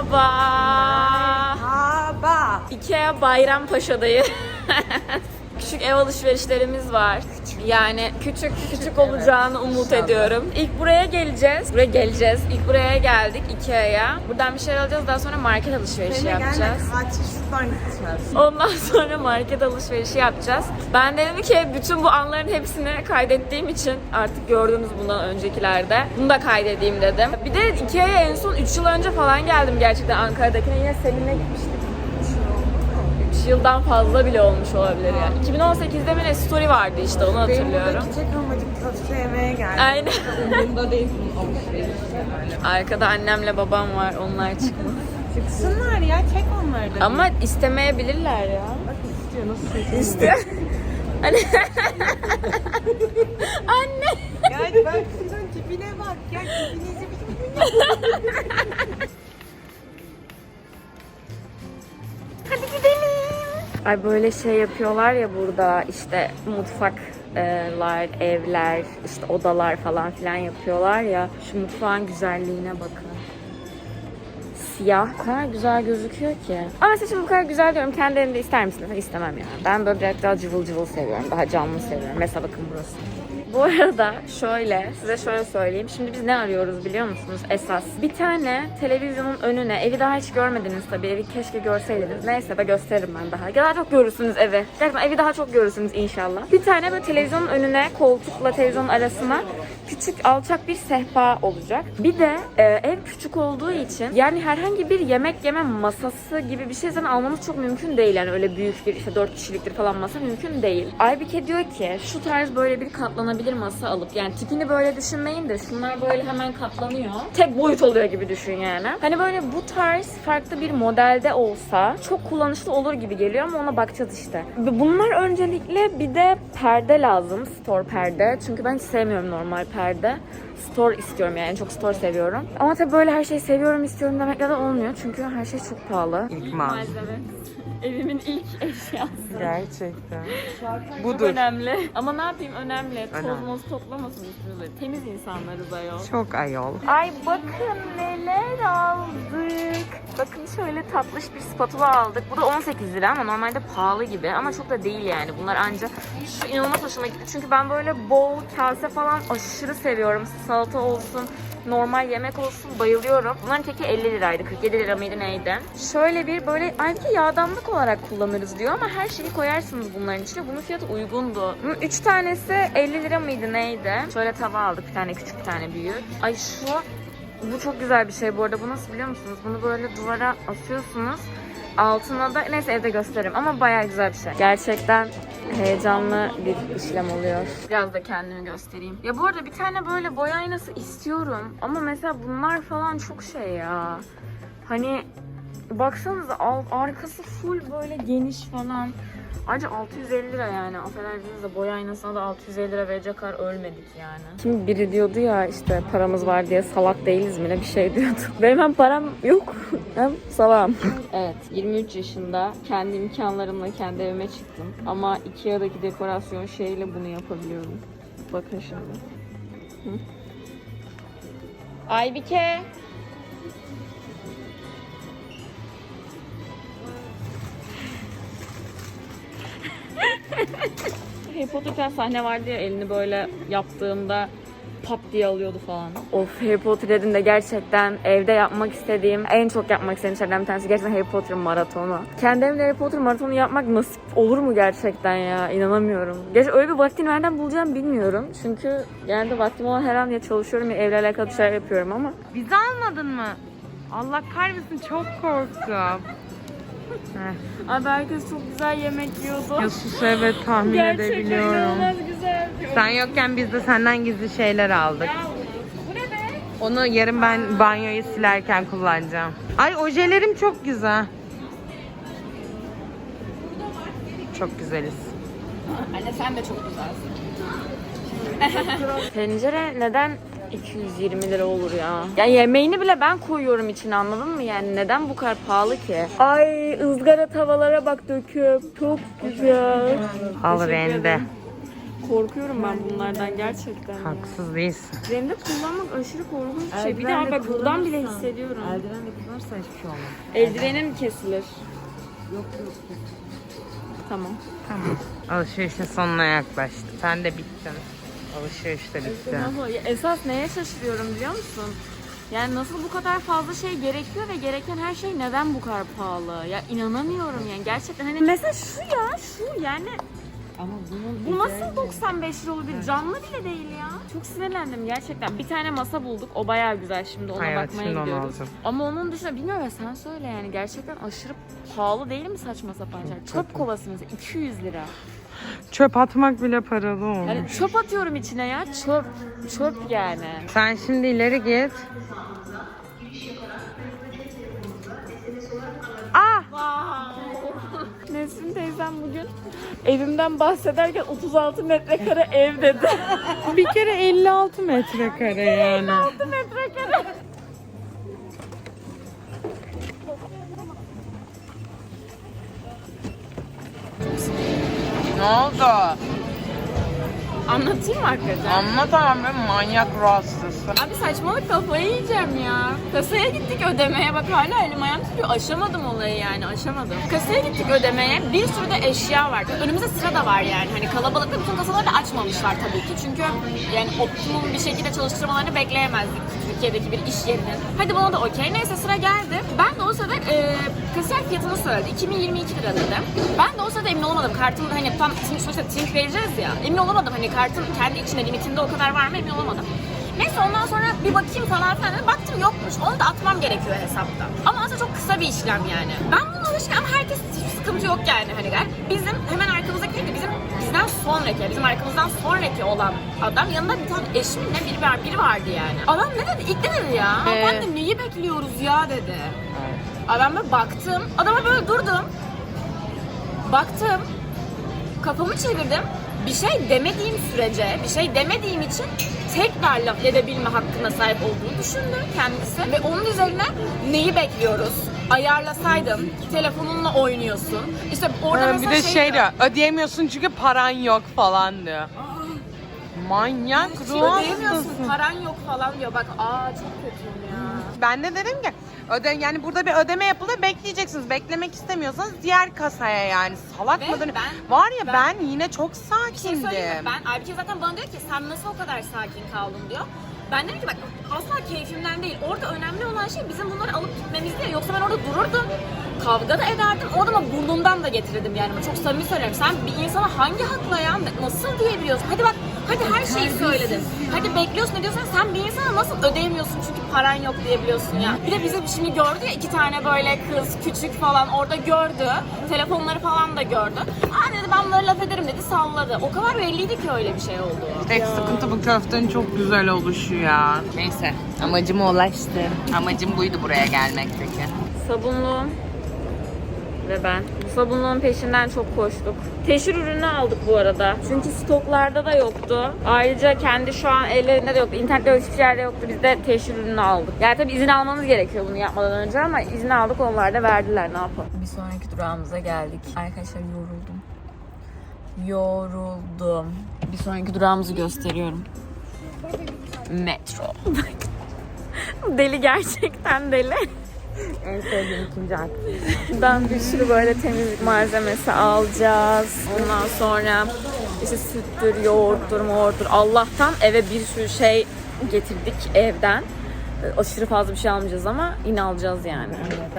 Merhaba. Merhaba. Ikea Bayrampaşa'dayız. Küçük ev alışverişlerimiz var. Yani küçük küçük olacağını umut ediyorum. İlk buraya geleceğiz. Buraya geleceğiz. İlk buraya geldik Ikea'ya. Buradan bir şeyler alacağız. Daha sonra market alışverişi yapacağız. Kaç şuradan gideceğiz. Ondan sonra market alışverişi yapacağız. Ben dedim ki bütün bu anların hepsini kaydettiğim için artık gördünüz bundan öncekilerde. Bunu da kaydedeyim dedim. Bir de Ikea'ya en son 3 yıl önce falan geldim gerçekten Ankara'dakine. Yine seninle gitmiştik. 3 yıldan fazla bile olmuş olabilir yani. 2018'de mi ne story vardı işte onu Benim hatırlıyorum. buradaki tek amacım köfte yemeye geldim. Aynen. Umurumda değil bunun alışverişi. Arkada annemle babam var onlar çıkmış. Çıksınlar ya çek onları da. Ama istemeyebilirler ya. Bak istiyor nasıl seçiyor. İşte. Hani Anne. Ya bak şuradan tipine bak ya tipinizi bir Ay böyle şey yapıyorlar ya burada işte mutfaklar, evler, işte odalar falan filan yapıyorlar ya. Şu mutfağın güzelliğine bakın. Siyah. O kadar güzel gözüküyor ki. Ama şimdi bu kadar güzel diyorum. Kendi evimde ister misin? Hayır, istemem yani. Ben böyle biraz daha cıvıl cıvıl seviyorum. Daha canlı seviyorum. Mesela bakın burası. Bu arada şöyle, size şöyle söyleyeyim. Şimdi biz ne arıyoruz biliyor musunuz esas? Bir tane televizyonun önüne, evi daha hiç görmediniz tabii. Evi keşke görseydiniz. Neyse de gösteririm ben daha. Daha çok görürsünüz evi. Gerçekten evi daha çok görürsünüz inşallah. Bir tane böyle televizyonun önüne, koltukla televizyonun arasına küçük alçak bir sehpa olacak. Bir de e, ev küçük olduğu için yani herhangi bir yemek yeme masası gibi bir şey zaten almamız çok mümkün değil. Yani öyle büyük bir işte 4 kişiliktir falan masa mümkün değil. Aybike diyor ki şu tarz böyle bir katlanabilir masa alıp yani tipini böyle düşünmeyin de şunlar böyle hemen katlanıyor. Tek boyut oluyor gibi düşün yani. Hani böyle bu tarz farklı bir modelde olsa çok kullanışlı olur gibi geliyor ama ona bakacağız işte. Bunlar öncelikle bir de perde lazım. Store perde. Çünkü ben sevmiyorum normal perde. Store istiyorum yani. En çok store seviyorum. Ama tabii böyle her şeyi seviyorum istiyorum demekle de olmuyor. Çünkü her şey çok pahalı. İlk mal. Evimin ilk eşyası. Gerçekten. Çok Budur. önemli. Ama ne yapayım önemli. Toz Önemli. moz toplamasın üstünüze. Temiz insanlarız ayol. Çok ayol. Ay bakın neler aldık. Bakın şöyle tatlış bir spatula aldık. Bu da 18 lira ama normalde pahalı gibi. Ama çok da değil yani. Bunlar ancak şu inanılmaz hoşuma gitti. Çünkü ben böyle bol kase falan aşırı seviyorum. Salata olsun, normal yemek olsun bayılıyorum. Bunların teki 50 liraydı. 47 lira mıydı neydi? Şöyle bir böyle ayrıca yağdanlık olarak kullanırız diyor ama her şeyi koyarsınız bunların içine. Bunun fiyatı uygundu. Bunun 3 tanesi 50 lira mıydı neydi? Şöyle tava aldık. Bir tane küçük bir tane büyük. Ay şu bu çok güzel bir şey bu arada. Bu nasıl biliyor musunuz? Bunu böyle duvara asıyorsunuz. Altına da neyse evde gösteririm ama bayağı güzel bir şey. Gerçekten heyecanlı bir işlem oluyor. Biraz da kendimi göstereyim. Ya bu arada bir tane böyle boya aynası istiyorum. Ama mesela bunlar falan çok şey ya. Hani baksanıza arkası full böyle geniş falan. Ayrıca 650 lira yani. Affedersiniz de boya aynasına da 650 lira verecek kadar ölmedik yani. Şimdi biri diyordu ya işte paramız var diye salak değiliz mi ne bir şey diyordu. Benim hem param yok hem salağım. evet 23 yaşında kendi imkanlarımla kendi evime çıktım. Ama Ikea'daki dekorasyon şeyle bunu yapabiliyorum. Bakın şimdi. Hı? Aybike. Harry Potter bir tane sahne vardı ya elini böyle yaptığında pat diye alıyordu falan. Of Harry Potter dedin de gerçekten evde yapmak istediğim, en çok yapmak istediğim şeylerden bir tanesi gerçekten Harry Potter maratonu. Kendi evimde Harry Potter maratonu yapmak nasip olur mu gerçekten ya? İnanamıyorum. Gerçi öyle bir vaktini nereden bulacağım bilmiyorum. Çünkü genelde vaktim olan her an ya çalışıyorum ya evle alakalı şeyler yapıyorum ama. Vize almadın mı? Allah kahretsin çok korktum. Abi herkes çok güzel yemek yiyordu. Ya sus evet tahmin Gerçekten edebiliyorum. inanılmaz güzel. Sen yokken biz de senden gizli şeyler aldık. Bu ne be? Onu yarın ben banyoyu silerken kullanacağım. Ay ojelerim çok güzel. Çok güzeliz. Anne sen de çok güzelsin. Tencere neden 220 lira olur ya? Ya yemeğini bile ben koyuyorum içine anladın mı? Yani neden bu kadar pahalı ki? Ay ızgara tavalara bak döküp. Çok güzel. Al Teşekkür rende. ederim. korkuyorum ben bunlardan gerçekten. Haksız değilsin. Benim de kullanmak aşırı korkunç bir şey. Bir daha bak buradan bile hissediyorum. Eldivenle kullanırsan hiçbir şey olmaz. Eldivenim kesilir. Yok yok. Tamam. Tamam. Alışverişin sonuna yaklaştık. Sen de bittin. Alışveriş de bitti. Esas neye şaşırıyorum biliyor musun? Yani nasıl bu kadar fazla şey gerekiyor ve gereken her şey neden bu kadar pahalı? Ya inanamıyorum yani gerçekten hani mesela şu ya şu yani Ama bunun bu nasıl üzerinde- 95 lira bir canlı bile değil ya. Çok sinirlendim gerçekten. Bir tane masa bulduk. O bayağı güzel şimdi ona Evet, bakmaya şimdi onu gidiyoruz. alacağım. Ama onun dışında bilmiyorum ya sen söyle yani gerçekten aşırı pahalı değil mi saçma sapan şeyler? Çöp kovası mesela 200 lira. Çöp atmak bile paralı olmuş. Yani çöp atıyorum içine ya çöp. Çöp yani. Sen şimdi ileri git. Ah! Nesrin teyzem bugün evimden bahsederken 36 metrekare ev dedi. Bir kere 56 metrekare yani. 6 metrekare. Ne oldu? Anlatayım mı hakikaten? Anlat abi manyak ruh hastası. Abi saçmalık kafayı yiyeceğim ya. Kasaya gittik ödemeye. Bak hala elim ayağım tutuyor. Aşamadım olayı yani aşamadım. Kasaya gittik ödemeye. Bir sürü de eşya var. Önümüzde sıra da var yani. Hani kalabalıkta bütün kasaları da açmamışlar tabii ki. Çünkü yani optimum bir şekilde çalıştırmalarını bekleyemezdik. Türkiye'deki bir iş yerinin. Hadi buna da okey. Neyse sıra geldi. Ben de o sırada e, kasiyer fiyatını söyledi. 2022 lira dedi. Ben de o sırada emin olamadım. Kartımda hani tam tink, sonuçta tink vereceğiz ya. Emin olamadım hani kartın kendi içinde limitinde o kadar var mı emin olamadım. Neyse ondan sonra bir bakayım falan filan dedim. Baktım yokmuş. Onu da atmam gerekiyor hesapta. Ama aslında çok kısa bir işlem yani. Ben bununla alışkın ama herkes hiç sıkıntı yok yani hani gel. Bizim hemen arkamızdaki değil de bizim bizden sonraki, bizim arkamızdan sonraki olan adam yanında bir tane eşim ne biri var, biri vardı yani. Adam ne dedi? İlk ne dedi ya? Ee? Ben de neyi bekliyoruz ya dedi. Ben böyle baktım. Adama böyle durdum. Baktım. Kafamı çevirdim. Bir şey demediğim sürece, bir şey demediğim için tekrar laf edebilme hakkına sahip olduğunu düşündü kendisi. Ve onun üzerine neyi bekliyoruz? Ayarlasaydın, telefonunla oynuyorsun. İşte orada Ha, mesela bir de şey, şey diyor, ödeyemiyorsun çünkü paran yok falan diyor. Manyak ruh ödeyemiyorsun, hastası. paran yok falan diyor. Bak aa çok kötüyüm ya. Ben de dedim ki öde yani burada bir ödeme yapılıyor bekleyeceksiniz. Beklemek istemiyorsanız diğer kasaya yani salak Ve mıdır? ben- Var ya ben, ben- yine çok Bir şey söyleyeyim mi? sakindim. Ben Aybike zaten bana diyor ki sen nasıl o kadar sakin kaldın diyor. Ben dedim ki bak asla keyfimden değil. Orada önemli olan şey bizim bunları alıp gitmemiz değil. Yoksa ben orada dururdum. Kavga da ederdim. Orada ama burnumdan da getirirdim yani. Çok samimi söylüyorum. Sen bir insana hangi hakla ya nasıl diyebiliyorsun? Hadi bak hadi her şeyi söyledin. Hadi bekliyorsun ne diyorsan sen bir insana nasıl ödeyemiyorsun çünkü paran yok diyebiliyorsun ya. Bir de bizi şimdi gördü ya iki tane böyle kız küçük falan orada gördü. Telefonları falan da gördü. Aa dedi ben bunları laf ederim dedi salladı. O kadar belliydi ki öyle bir şey olduğu. Tek sıkıntı bu köftenin çok güzel oluşu ya. Neyse amacıma ulaştım. Amacım buydu buraya gelmekteki. Sabunluğum ve ben. Bu sabunluğun peşinden çok koştuk. Teşhir ürünü aldık bu arada. Çünkü stoklarda da yoktu. Ayrıca kendi şu an ellerinde de yoktu. İnternette hiçbir yerde yoktu. Biz de teşhir ürünü aldık. Yani tabii izin almamız gerekiyor bunu yapmadan önce ama izin aldık onlar da verdiler ne yapalım. Bir sonraki durağımıza geldik. Arkadaşlar yoruldum. Yoruldum. Bir sonraki durağımızı gösteriyorum. Metro. deli gerçekten deli. En sevdiğim ikinci aktivite. Ben bir sürü böyle temizlik malzemesi alacağız. Ondan sonra işte süttür, yoğurttur, moğurttur. Allah'tan eve bir sürü şey getirdik evden. Aşırı fazla bir şey almayacağız ama yine alacağız yani.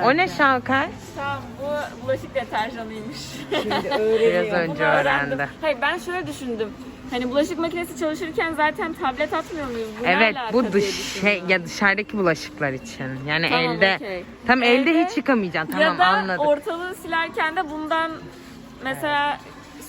O ne Şalkay? Tamam bu bulaşık deterjanıymış. Şimdi öğreniyor. Biraz önce öğrendi. Hayır ben şöyle düşündüm. Hani bulaşık makinesi çalışırken zaten tablet atmıyor muyuz? Bu ne Evet bu dış şey ya dışarıdaki bulaşıklar için. Yani Tamam, elde okey. tam elde, Elde hiç yıkamayacaksın. Tamam ya da anladım. ortalığı silerken de bundan mesela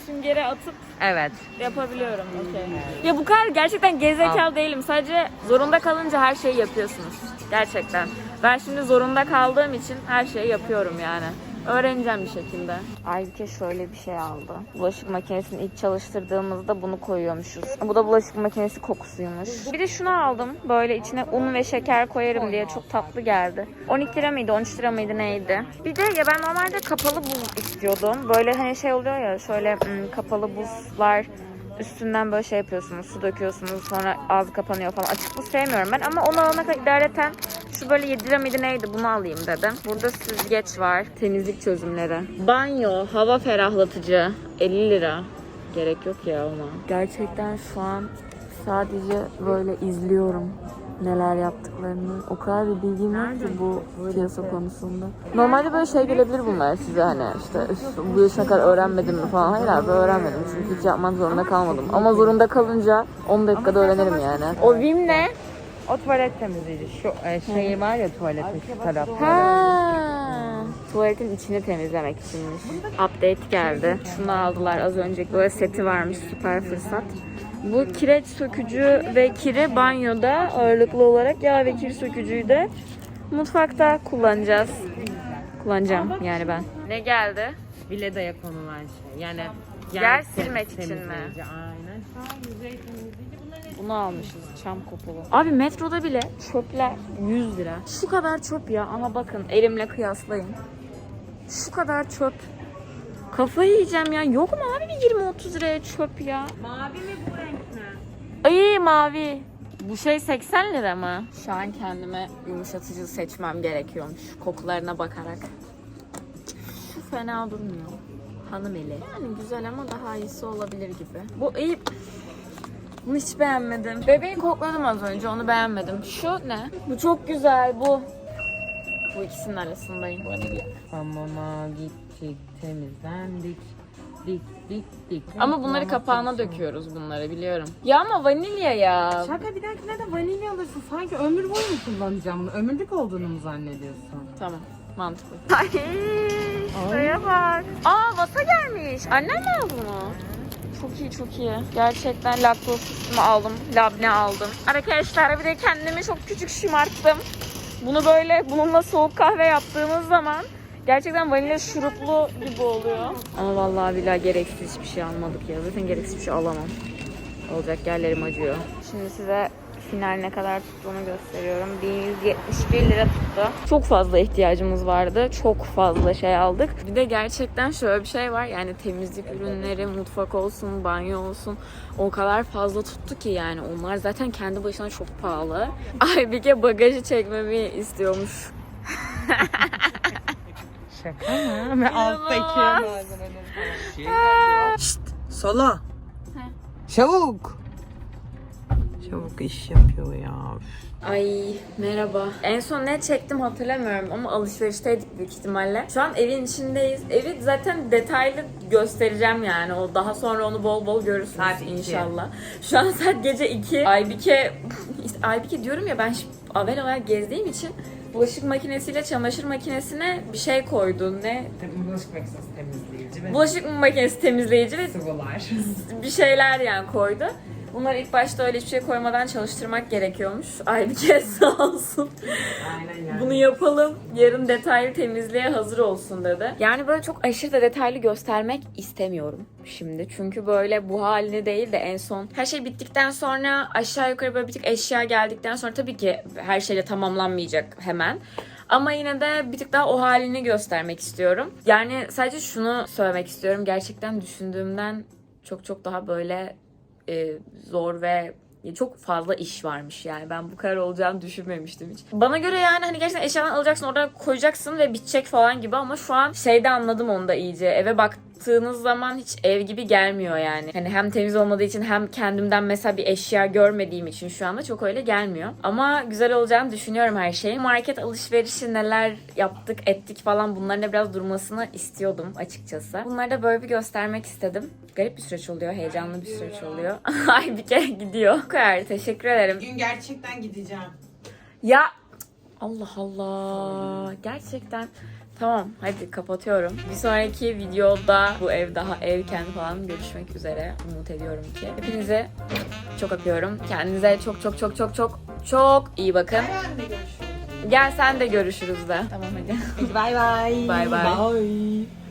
süngere atıp Evet. Yapabiliyorum. okey. Ya bu kadar gerçekten gerizekalı değilim. Sadece zorunda kalınca her şeyi yapıyorsunuz. Gerçekten. Ben şimdi zorunda kaldığım için her şeyi yapıyorum yani. Öğreneceğim bir şekilde. Aybüke şöyle bir şey aldı. Bulaşık makinesini ilk çalıştırdığımızda bunu koyuyormuşuz. Bu da bulaşık makinesi kokusuymuş. Bir de şunu aldım. Böyle içine un ve şeker koyarım diye çok tatlı geldi. 12 lira mıydı 13 lira mıydı neydi? Bir de ya ben normalde kapalı buz istiyordum. Böyle hani şey oluyor ya şöyle hmm, kapalı buzlar üstünden böyle şey yapıyorsunuz, su döküyorsunuz sonra ağzı kapanıyor falan. Açık buz sevmiyorum ben ama onu alana kadar idareten şu böyle 7 lira mıydı neydi bunu alayım dedim. Burada süzgeç var. Temizlik çözümleri. Banyo, hava ferahlatıcı 50 lira. Gerek yok ya ona. Gerçekten şu an sadece böyle izliyorum neler yaptıklarını. O kadar bir bilgim yok ki bu piyasa konusunda. Normalde böyle şey gelebilir bunlar size hani işte "Üf, bu yaşına kadar öğrenmedim mi falan. Hayır abi öğrenmedim çünkü hiç yapmak zorunda kalmadım. Ama zorunda kalınca 10 dakikada öğrenirim yani. O Vim ne? O tuvalet temizleyici. Şu e, şey var ya tuvaletin şu tarafta. Ha. Tuvaletin içini temizlemek içinmiş. Update geldi. Şunu aldılar az önce. Böyle seti varmış süper fırsat. Bu kireç sökücü ve kiri banyoda ağırlıklı olarak yağ ve kir sökücüyü de mutfakta kullanacağız. Kullanacağım yani ben. Ne geldi? Vileda'ya konulan şey. Yani Yer silmek için mi? temizleyici, Aynen. Şu an yüzey temizleyici. Bunu almışız çam kopulu. Abi metroda bile çöpler 100 lira. Şu kadar çöp ya ama bakın elimle kıyaslayın. Şu kadar çöp. Kafayı yiyeceğim ya. Yok mu abi bir 20-30 liraya çöp ya? Mavi mi bu renk mi? Ay mavi. Bu şey 80 lira mı? Şu an kendime yumuşatıcı seçmem gerekiyormuş kokularına bakarak. Şu fena durmuyor. Hanım eli. Yani güzel ama daha iyisi olabilir gibi. Bu iyi. Bunu hiç beğenmedim. Bebeği kokladım az önce onu beğenmedim. Şu ne? Bu çok güzel bu. Bu ikisinin arasındayım. Vanilya. Hamama gittik, temizlendik. Dik dik dik. Ama bunları kapağına döküyoruz bunları biliyorum. Ya ama vanilya ya. Şaka bir dahakine de vanilya alırsın. Sanki ömür boyu mu kullanacağım bunu? Ömürlük olduğunu mu zannediyorsun? Tamam. Mantıklı. Ay, şuraya bak. Aa vasa gelmiş. Annem mi aldı bunu? Çok iyi çok iyi. Gerçekten laktozsuz aldım. Labne aldım. Arkadaşlar bir de kendimi çok küçük şımarttım. Bunu böyle bununla soğuk kahve yaptığımız zaman gerçekten vanilya şuruplu gibi oluyor. Ama vallahi billahi gereksiz hiçbir şey almadık ya. Zaten gereksiz bir şey alamam. Olacak yerlerim acıyor. Şimdi size final ne kadar tuttuğunu gösteriyorum. 1171 lira tuttu. Çok fazla ihtiyacımız vardı. Çok fazla şey aldık. Bir de gerçekten şöyle bir şey var. Yani temizlik ürünleri, mutfak olsun, banyo olsun o kadar fazla tuttu ki yani onlar zaten kendi başına çok pahalı. Aybike bagajı çekmemi istiyormuş. Şaka mı? Ve alttaki Sola. Çabuk. Çabuk iş yapıyor ya. Ay merhaba. En son ne çektim hatırlamıyorum ama alışverişteydik büyük ihtimalle. Şu an evin içindeyiz. Evi zaten detaylı göstereceğim yani. O daha sonra onu bol bol görürsünüz Saat iki. inşallah. Şu an saat gece 2. Aybike işte Aybike diyorum ya ben şimdi avel olarak gezdiğim için bulaşık makinesiyle çamaşır makinesine bir şey koydu. Ne? Bulaşık makinesi temizleyici ve Bulaşık makinesi temizleyici ve sıvılar. bir şeyler yani koydu. Bunları ilk başta öyle hiçbir şey koymadan çalıştırmak gerekiyormuş. Aybike sağ olsun. Aynen yani. Bunu yapalım. Yarın detaylı temizliğe hazır olsun dedi. Yani böyle çok aşırı da detaylı göstermek istemiyorum şimdi. Çünkü böyle bu halini değil de en son her şey bittikten sonra aşağı yukarı böyle bir tık eşya geldikten sonra tabii ki her şeyle tamamlanmayacak hemen. Ama yine de bir tık daha o halini göstermek istiyorum. Yani sadece şunu söylemek istiyorum. Gerçekten düşündüğümden çok çok daha böyle e, zor ve çok fazla iş varmış yani. Ben bu kadar olacağını düşünmemiştim hiç. Bana göre yani hani gerçekten eşyadan alacaksın orada koyacaksın ve bitecek falan gibi ama şu an şeyde anladım onu da iyice. Eve baktığınız zaman hiç ev gibi gelmiyor yani. Hani hem temiz olmadığı için hem kendimden mesela bir eşya görmediğim için şu anda çok öyle gelmiyor. Ama güzel olacağını düşünüyorum her şeyin. Market alışverişi neler yaptık ettik falan bunların da biraz durmasını istiyordum açıkçası. Bunları da böyle bir göstermek istedim. Garip bir süreç oluyor, heyecanlı bir süreç oluyor. Ay bir kere gidiyor. Bu kadar. Teşekkür ederim. Gün gerçekten gideceğim. Ya Allah Allah. Gerçekten. Tamam hadi kapatıyorum. Bir sonraki videoda bu ev daha evken falan görüşmek üzere. Umut ediyorum ki. Hepinizi çok öpüyorum. Kendinize çok çok çok çok çok çok iyi bakın. Gel sen de görüşürüz de. Tamam hadi. Bay bay. Bay bay. Bye.